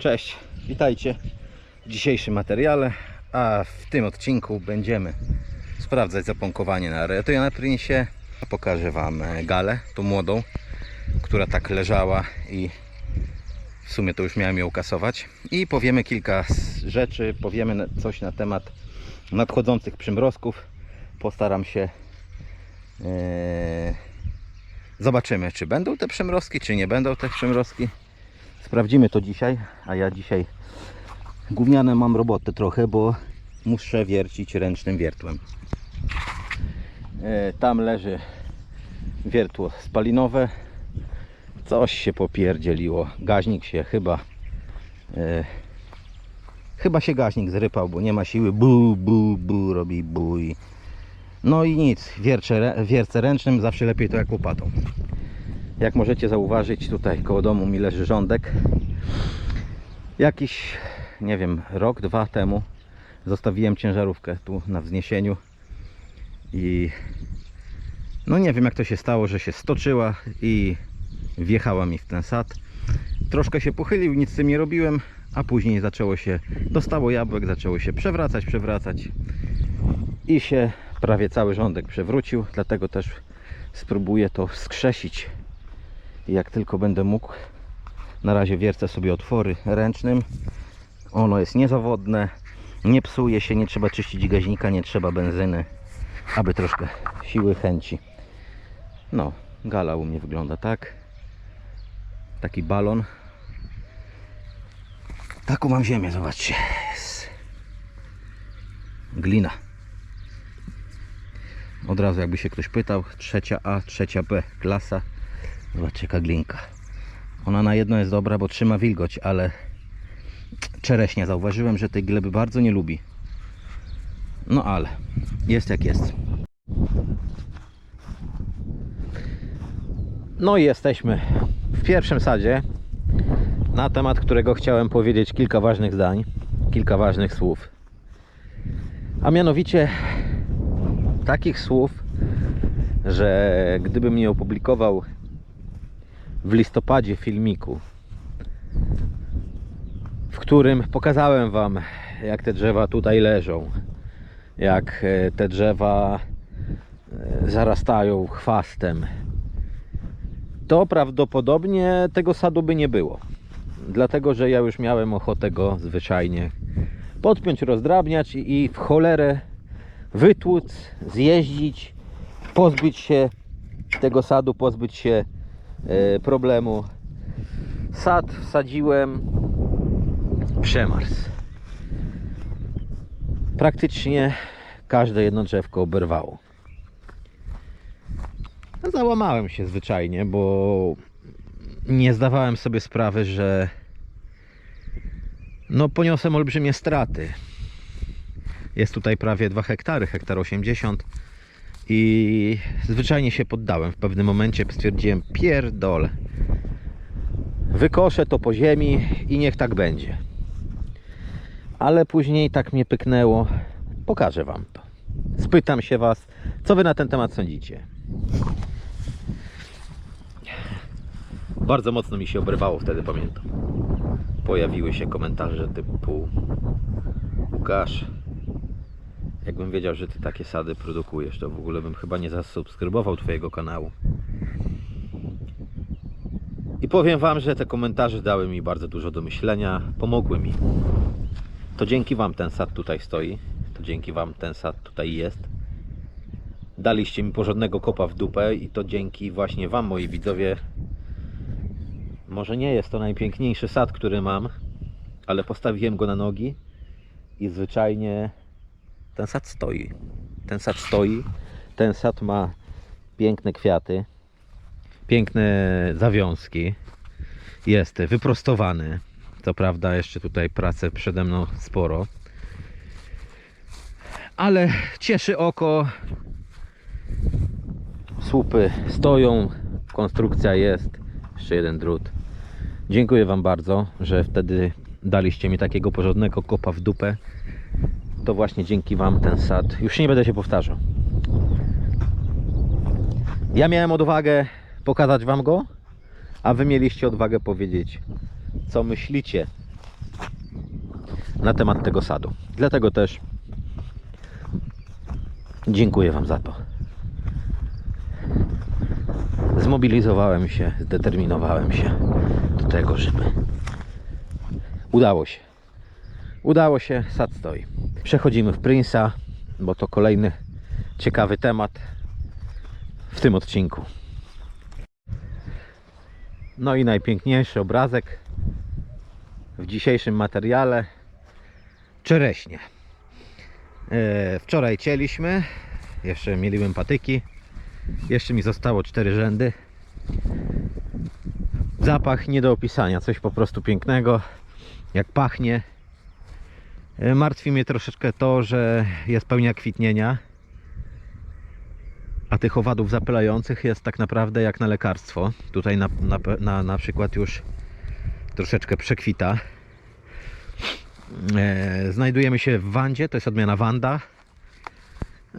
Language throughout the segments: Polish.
Cześć, witajcie w dzisiejszym materiale, a w tym odcinku będziemy sprawdzać zaponkowanie na Retojanaprinsie. Pokażę Wam galę, tą młodą, która tak leżała i w sumie to już miałem ją kasować. I powiemy kilka rzeczy, powiemy coś na temat nadchodzących przymrozków. Postaram się e, Zobaczymy, czy będą te przymrozki, czy nie będą te przymrozki. Sprawdzimy to dzisiaj, a ja dzisiaj gówniane mam robotę trochę, bo muszę wiercić ręcznym wiertłem. E, Tam leży wiertło spalinowe. Coś się popierdzieliło. Gaźnik się chyba e, chyba się gaźnik zrypał, bo nie ma siły. Bu, bu, bu, robi buj. No i nic, wierczę, wiercę ręcznym, zawsze lepiej to jak łopatą. Jak możecie zauważyć, tutaj koło domu mi leży rządek. Jakiś, nie wiem, rok, dwa temu zostawiłem ciężarówkę tu na wzniesieniu i no nie wiem jak to się stało, że się stoczyła i wjechała mi w ten sad. Troszkę się pochylił, nic z tym nie robiłem, a później zaczęło się, dostało jabłek, zaczęło się przewracać, przewracać i się prawie cały rządek przewrócił, dlatego też spróbuję to jak tylko będę mógł. Na razie wiercę sobie otwory ręcznym. Ono jest niezawodne, nie psuje się, nie trzeba czyścić gaźnika, nie trzeba benzyny, aby troszkę siły, chęci. No, gala u mnie wygląda tak. Taki balon. Taką mam ziemię, zobaczcie. Glina. Od razu jakby się ktoś pytał, trzecia A, trzecia B klasa. Zobaczcie jaka glinka. Ona na jedno jest dobra, bo trzyma wilgoć, ale czereśnia zauważyłem, że tej gleby bardzo nie lubi. No ale jest jak jest. No i jesteśmy w pierwszym sadzie, na temat którego chciałem powiedzieć kilka ważnych zdań, kilka ważnych słów. A mianowicie takich słów, że gdybym nie opublikował w listopadzie filmiku, w którym pokazałem Wam, jak te drzewa tutaj leżą, jak e, te drzewa e, zarastają chwastem, to prawdopodobnie tego sadu by nie było. Dlatego, że ja już miałem ochotę go zwyczajnie podpiąć, rozdrabniać i w cholerę wytłuc, zjeździć, pozbyć się tego sadu, pozbyć się problemu. Sad wsadziłem przemars. Praktycznie każde jedno drzewko oberwało. No, Załamałem się zwyczajnie, bo nie zdawałem sobie sprawy, że no poniosłem olbrzymie straty. Jest tutaj prawie 2 hektary, hektar 80 i zwyczajnie się poddałem. W pewnym momencie stwierdziłem pierdol. Wykoszę to po ziemi i niech tak będzie. Ale później tak mnie pyknęło. Pokażę wam to. Spytam się was, co wy na ten temat sądzicie. Bardzo mocno mi się obrywało wtedy, pamiętam. Pojawiły się komentarze typu Łukasz, jakbym wiedział, że ty takie sady produkujesz, to w ogóle bym chyba nie zasubskrybował twojego kanału. I powiem wam, że te komentarze dały mi bardzo dużo do myślenia, pomogły mi. To dzięki wam ten sad tutaj stoi, to dzięki wam ten sad tutaj jest. Daliście mi porządnego kopa w dupę i to dzięki właśnie wam, moi widzowie. Może nie jest to najpiękniejszy sad, który mam, ale postawiłem go na nogi i zwyczajnie ten sad stoi. Ten sad stoi. Ten sad ma piękne kwiaty, piękne zawiązki. Jest wyprostowany. Co prawda, jeszcze tutaj pracy przede mną sporo. Ale cieszy oko. Słupy stoją, konstrukcja jest. Jeszcze jeden drut. Dziękuję Wam bardzo, że wtedy daliście mi takiego porządnego kopa w dupę to właśnie dzięki Wam ten sad. Już nie będę się powtarzał. Ja miałem odwagę pokazać Wam go, a Wy mieliście odwagę powiedzieć, co myślicie na temat tego sadu. Dlatego też dziękuję Wam za to. Zmobilizowałem się, zdeterminowałem się do tego, żeby udało się. Udało się, sad stoi. Przechodzimy w Prince'a, bo to kolejny ciekawy temat w tym odcinku. No i najpiękniejszy obrazek w dzisiejszym materiale czereśnie. E, Wczoraj cieliśmy, jeszcze mieliłem patyki, jeszcze mi zostało cztery rzędy. Zapach nie do opisania, coś po prostu pięknego, jak pachnie. E, Martwi mnie troszeczkę to, że jest pełnia kwitnienia, a tych owadów zapylających jest tak naprawdę jak na lekarstwo. Tutaj na, na, na, na przykład już troszeczkę przekwita. E, znajdujemy się w Wandzie, to jest odmiana Wanda. E,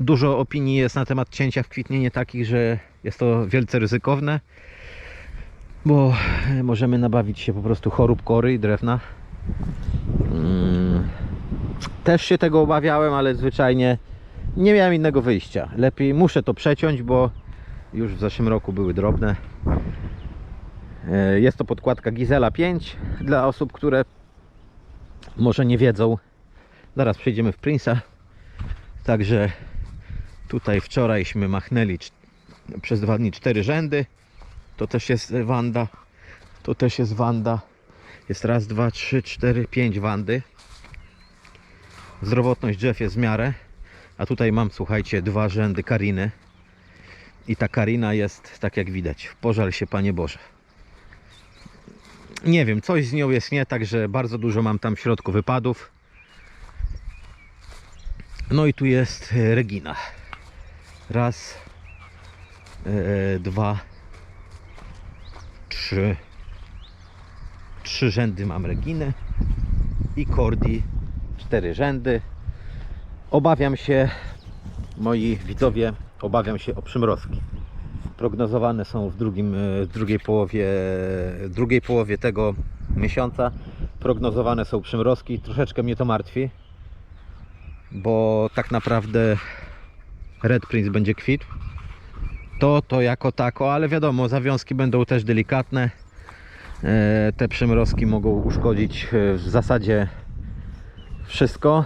dużo opinii jest na temat cięcia w kwitnienie takich, że jest to wielce ryzykowne, bo możemy nabawić się po prostu chorób kory i drewna. Mm, Też się tego obawiałem, ale zwyczajnie nie miałem innego wyjścia. Lepiej muszę to przeciąć, bo już w zeszłym roku były drobne. E, Jest to podkładka Gizela 5 dla osób, które może nie wiedzą. Zaraz przejdziemy w Prince'a. Także tutaj wczorajśmy machnęli przez dwa dni cztery rzędy. To też jest Wanda. To też jest Wanda. Jest raz, dwa, trzy, cztery, pięć Wandy. Zdrowotność drzew jest w miarę. A tutaj mam, słuchajcie, dwa rzędy Kariny. I ta Karina jest, tak jak widać, pożal się Panie Boże. Nie wiem, coś z nią jest nie tak, że bardzo dużo mam tam w środku wypadów. No i tu jest e, Regina. Raz, e, dwa, trzy. Trzy rzędy mam Reginę i Cordi cztery rzędy. Obawiam się, moi widzowie, obawiam się o przymrozki. Prognozowane są w, drugim, e, w drugiej, połowie, drugiej połowie tego miesiąca. Prognozowane są przymrozki. Troszeczkę mnie to martwi, bo tak naprawdę Red Prince będzie kwitł. To to jako tako, ale wiadomo, zawiązki będą też delikatne. E, Te przymrozki mogą uszkodzić e, w zasadzie wszystko.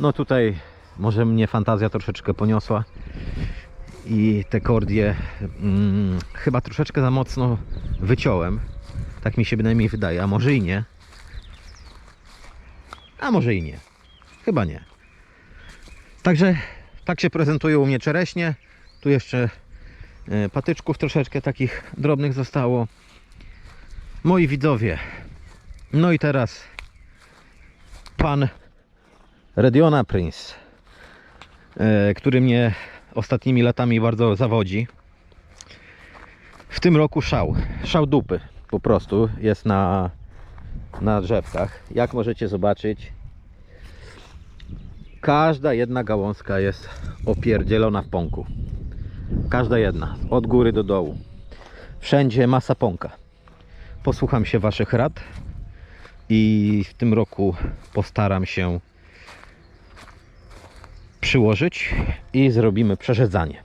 No tutaj może mnie fantazja troszeczkę poniosła i te kordie mm, chyba troszeczkę za mocno wyciąłem. Tak mi się bynajmniej wydaje, a może i nie. A może i nie. Chyba nie. Także tak się prezentują u mnie czereśnie. Tu jeszcze e, patyczków troszeczkę takich drobnych zostało. Moi widzowie. No i teraz pan Rediona Prince, e, który mnie ostatnimi latami bardzo zawodzi. W tym roku szał, szał dupy po prostu jest na, na drzewkach. Jak możecie zobaczyć, każda jedna gałązka jest opierdzielona w pąku. Każda jedna, od góry do dołu. Wszędzie masa pąka. Posłucham się Waszych rad i w tym roku postaram się przyłożyć i zrobimy przerzedzanie.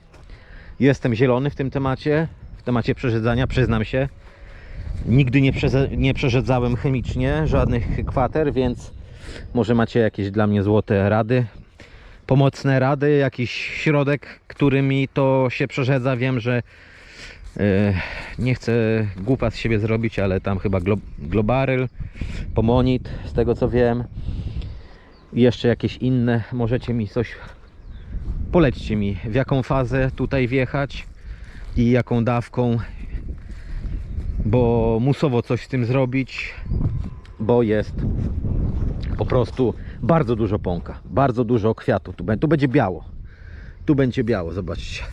Jestem zielony w tym temacie, w temacie przerzedzania, przyznam się. Nigdy nie, przeze- nie przerzedzałem chemicznie żadnych kwater, więc może macie jakieś dla mnie złote rady, pomocne rady, jakiś środek, którymi to się przerzedza. Wiem, że nie chcę głupa z siebie zrobić, ale tam chyba glo- Globaryl, Pomonit, z tego co wiem. I jeszcze jakieś inne, możecie mi coś polećcie mi, w jaką fazę tutaj wjechać i jaką dawką, bo musowo coś z tym zrobić, bo jest po prostu bardzo dużo pąka, bardzo dużo kwiatu. Tu, tu będzie biało, tu będzie biało, zobaczcie.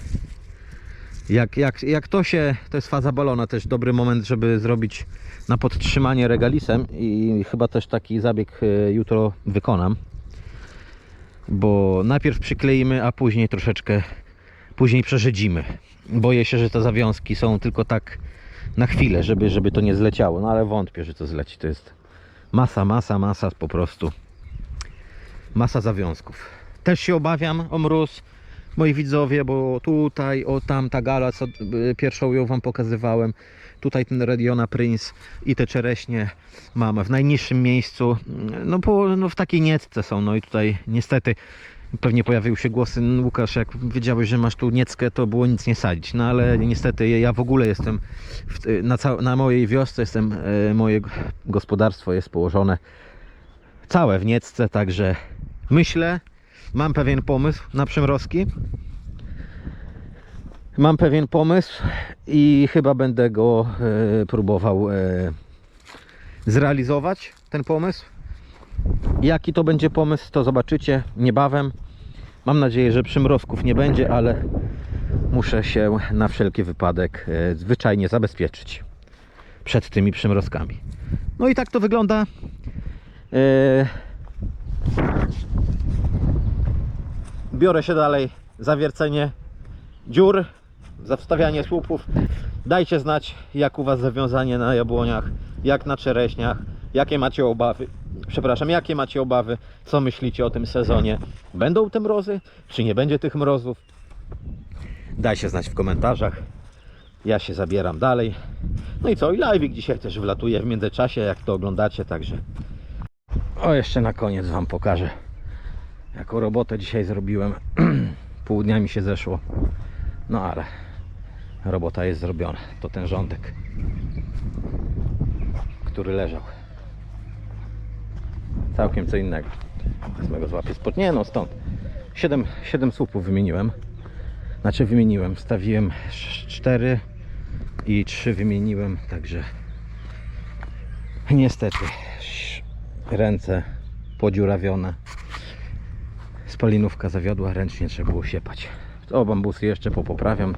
Jak, jak, jak to się, to jest faza balona, też dobry moment, żeby zrobić na podtrzymanie regalisem i chyba też taki zabieg e, jutro wykonam bo najpierw przykleimy, a później troszeczkę później przerzedzimy. Boję się, że te zawiązki są tylko tak na chwilę, żeby, żeby to nie zleciało, no ale wątpię, że to zleci. To jest Masa, masa, masa po prostu. Masa zawiązków. Też się obawiam o mróz, moi widzowie, bo tutaj, o tam ta gala, co y, pierwszą ją wam pokazywałem, tutaj ten Radiona Prince i te czereśnie mam w najniższym miejscu, no, po, no w takiej niecce są, no i tutaj niestety pewnie pojawiły się głosy, "No, Łukasz, jak wiedziałeś, że masz tu nieckę, to było nic nie sadzić, no ale niestety ja w ogóle jestem w, na, cał, na mojej wiosce, jestem, e, moje gospodarstwo jest położone całe w niecce, także myślę, mam pewien pomysł na przymrozki. Mam pewien pomysł i chyba będę go e, próbował e, zrealizować, ten pomysł. Jaki to będzie pomysł, to zobaczycie niebawem. Mam nadzieję, że przymrozków nie będzie, ale muszę się na wszelki wypadek e, zwyczajnie zabezpieczyć przed tymi przymrozkami. No i tak to wygląda. E, Biorę się dalej za wiercenie dziur, za wstawianie słupów. Dajcie znać, jak u Was zawiązanie na jabłoniach, jak na czereśniach, jakie macie obawy. Przepraszam, jakie macie obawy, co myślicie o tym sezonie? Będą te mrozy, czy nie będzie tych mrozów? Dajcie znać w komentarzach. Ja się zabieram dalej. No i co? I live'ik dzisiaj też wlatuje w międzyczasie, jak to oglądacie, także... O, jeszcze na koniec Wam pokażę, jaką robotę dzisiaj zrobiłem. Pół dnia mi się zeszło. No ale robota jest zrobiona. To ten rządek, który leżał. Całkiem co innego. Wezmę go złapię spod... Nie no, stąd. 7, 7 słupów wymieniłem. Znaczy wymieniłem. Wstawiłem 4 i 3 wymieniłem, także niestety ręce podziurawione. Spalinówka zawiodła, ręcznie trzeba było siepać. O bambusy jeszcze popoprawiam,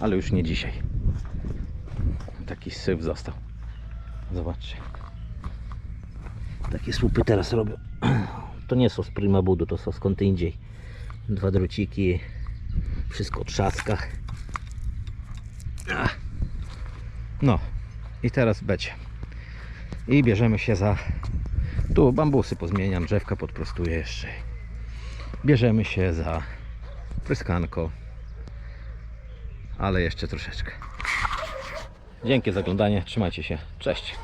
ale już nie dzisiaj. Taki syf został. Zobaczcie. Takie słupy teraz robią. To nie są z Primabudu, to są skąd indziej. Dwa drociki, wszystko trzaska. Ach. No i teraz będzie. I bierzemy się za... Tu bambusy pozmieniam, drzewka podprostuję jeszcze. Bierzemy się za pryskanko. Ale jeszcze troszeczkę. Dzięki za oglądanie, trzymajcie się, cześć.